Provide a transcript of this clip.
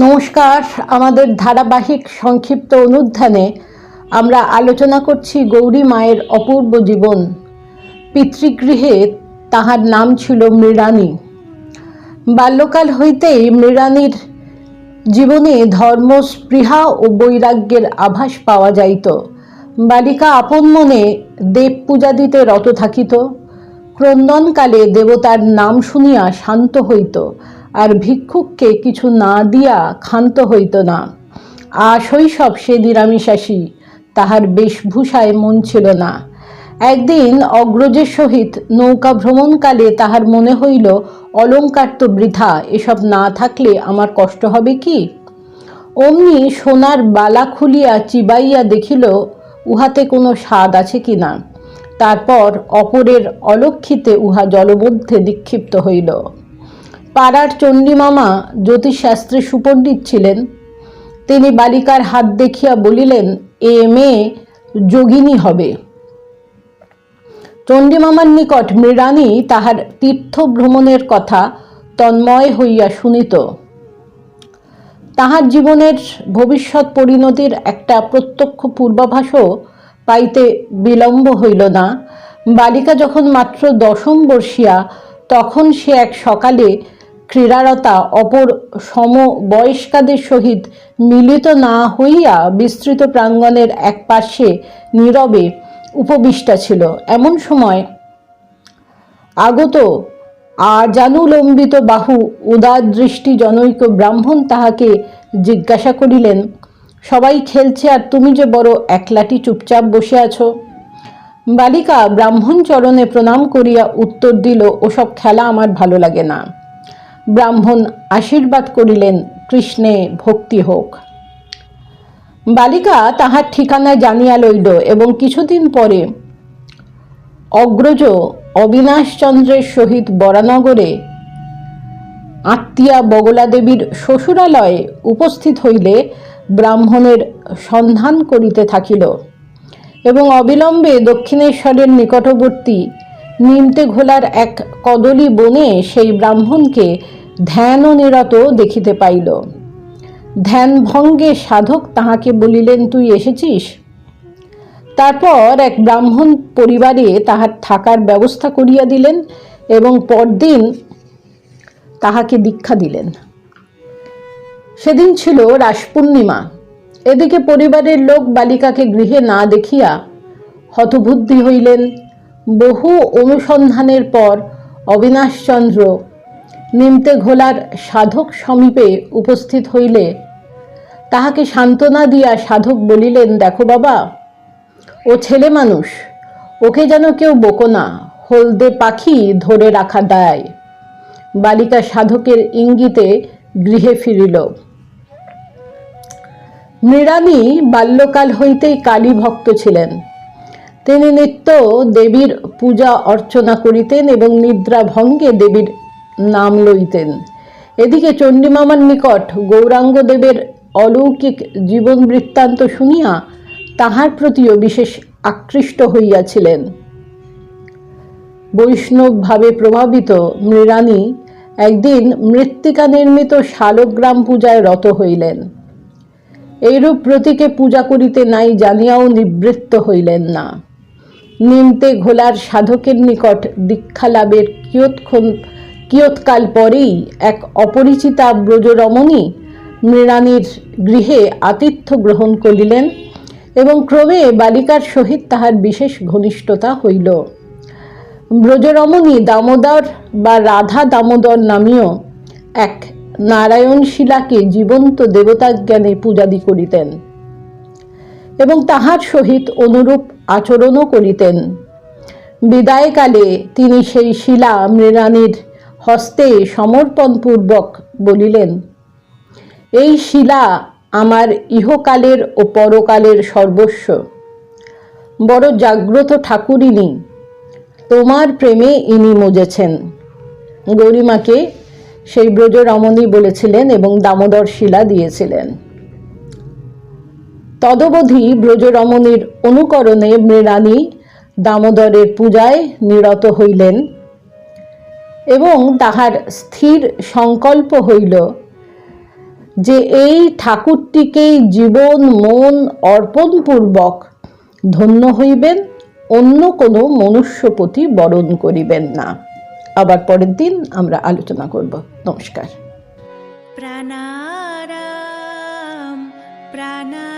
নমস্কার। আমাদের ধারাবাহিক সংক্ষিপ্ত অনুধ্যানে আমরা আলোচনা করছি গৌরী মায়ের অপূর্ব জীবন। পিতৃগৃহে তাহার নাম ছিল মৃণানী। বাল্যকাল হইতেই মৃণানীর জীবনে ধর্ম, স্পৃহা ও বৈরাগ্যের আভাস পাওয়া যাইত। বালিকা আপন মনে দেব পূজা দিতে রত থাকিত। ক্রন্দনকালে দেবতার নাম শুনিয়া শান্ত হইত। আর ভিক্ষুককে কিছু না দিয়া ক্ষান্ত হইত না। আ শৈশব সে নিরামিষাসী তাহার বেশভূষায় মন ছিল না। একদিন অগ্রজের সহিত নৌকা ভ্রমণকালে তাহার মনে হইল, অলঙ্কার তো বৃথা, এসব না থাকলে আমার কষ্ট হবে কি? অমনি সোনার বালা খুলিয়া চিবাইয়া দেখিল, উহাতে কোনো স্বাদ আছে কি না? তারপর অপরের অলক্ষিতে উহা জলমধ্যে নিক্ষিপ্ত হইল। পাড়ার চণ্ডীমামা জ্যোতিষশাস্ত্রে সুপণ্ডিত ছিলেন। তিনি বালিকার হাত দেখিয়া বলিলেন, এ মেয়ে যোগিনী হবে। চণ্ডীমামার নিকট মৃণানী তাহার তীর্থ ভ্রমণের কথা তন্ময় হইয়া শুনিত। তাহার জীবনের ভবিষ্যৎ পরিণতির একটা প্রত্যক্ষ পূর্বাভাসও পাইতে বিলম্ব হইল না। বালিকা যখন মাত্র দশম বর্ষিয়া, তখন সে এক সকালে ক্রীড়ারতা অপর সমবয়স্কাদের সহিত মিলিত না হইয়া বিস্তৃত প্রাঙ্গণের এক পার্শ্বে নীরবে উপবিষ্টা ছিল। এমন সময় আগত আজানুলম্বিত বাহু উদার দৃষ্টি জনৈক ব্রাহ্মণ তাহাকে জিজ্ঞাসা করিলেন, সবাই খেলছে আর তুমি যে বড় একলাটি চুপচাপ বসে আছো? বালিকা ব্রাহ্মণ চরণে প্রণাম করিয়া উত্তর দিল, ওসব খেলা আমার ভালো লাগে না। ব্রাহ্মণ আশীর্বাদ করিলেন, কৃষ্ণে ভক্তি হোক। বালিকা তাহার ঠিকানা জানিয়া লইল এবং কিছুদিন পরে অগ্রজ অবিনাশচন্দ্রের সহিত বরানগরে আত্মীয়া বগলা দেবীর শ্বশুরালয়ে উপস্থিত হইলে ব্রাহ্মণের সন্ধান করিতে থাকিল এবং অবিলম্বে দক্ষিণেশ্বরের নিকটবর্তী নিমতে ঘোলার এক কদলী বনে সেই ব্রাহ্মণকে ধ্যান নিরত দেখিতে পাইল। ধ্যান ভঙ্গে সাধক তাহাকে বলিলেন, তুই এসেছিস? তারপর এক ব্রাহ্মণ পরিবারে তাহার থাকার ব্যবস্থা করিয়া দিলেন এবং পরদিন তাহাকে দীক্ষা দিলেন। সেদিন ছিল রাস পূর্ণিমা এদিকে পরিবারের লোক বালিকাকে গৃহে না দেখিয়া হতবুদ্ধি হইলেন। বহু অনুসন্ধানের পর অবিনাশচন্দ্র নিমতে ঘোলার সাধক সমীপে উপস্থিত হইলে, তাহাকে সান্ত্বনা দিয়া সাধক বলিলেন, দেখো বাবা, ও ছেলে মানুষ, ওকে যেন কেউ বোকো না, হলদে পাখি ধরে রাখা দেয়। বালিকা সাধকের ইঙ্গিতে গৃহে ফিরিল। মৃণালী বাল্যকাল হইতেই কালী ভক্ত ছিলেন। তিনি নিত্য দেবীর পূজা অর্চনা করিতেন এবং নিদ্রা ভঙ্গে দেবীর নাম লইতেন। এদিকে চণ্ডীমামার নিকট গৌরাঙ্গ দেবের অলৌকিক জীবন বৃত্তান্ত শুনিয়া তাহার প্রতিও বিশেষ আকৃষ্ট হইয়াছিলেন। বৈষ্ণবভাবে প্রভাবিত মৃণালী একদিন মৃত্তিকা নির্মিত শালগ্রাম পূজায় রত হইলেন। এইরূপ প্রতীকে পূজা করিতে নাই জানিয়াও নিবৃত্ত হইলেন না। নিমতে ঘোলার সাধকের নিকট দীক্ষা লাভের কিয়ৎক্ষণ কিয়ৎকাল পরেই এক অপরিচিতা ব্রজরমণী মৃণানীর গৃহে আতিথ্য গ্রহণ করিলেন এবং ক্রমে বালিকার সহিত তাহার বিশেষ ঘনিষ্ঠতা হইল। ব্রজরমণী দামোদর বা রাধা দামোদর নামীয় এক নারায়ণ শিলাকে জীবন্ত দেবতাজ্ঞানে পূজাদি করিতেন এবং তাহার সহিত অনুরূপ আচরণও করিতেন। বিদায়কালে তিনি সেই শিলা মৃণানীর হস্তে সমর্পণপূর্বক বলিলেন, এই শিলা আমার ইহকালের ও পরকালের সর্বস্ব। বড় জাগ্রত ঠাকুরিনী তোমার প্রেমে ইনি মজেছেন। গৌরীমাকে সেই ব্রজ রমণী বলেছিলেন এবং দামোদর শিলা দিয়েছিলেন। তদবধি ব্রজরমণীর অনুকরণে মৃণালী দামোদরের পূজায় নিরত হইলেন এবং তাহার স্থির সংকল্প হইল যে এই ঠাকুরটিকেই জীবন মন অর্পণপূর্বক ধন্য হইবেন, অন্য কোনো মনুষ্যপতি বরণ করিবেন না। আবার পরের দিন আমরা আলোচনা করব। নমস্কার। প্রাণারাম প্রাণা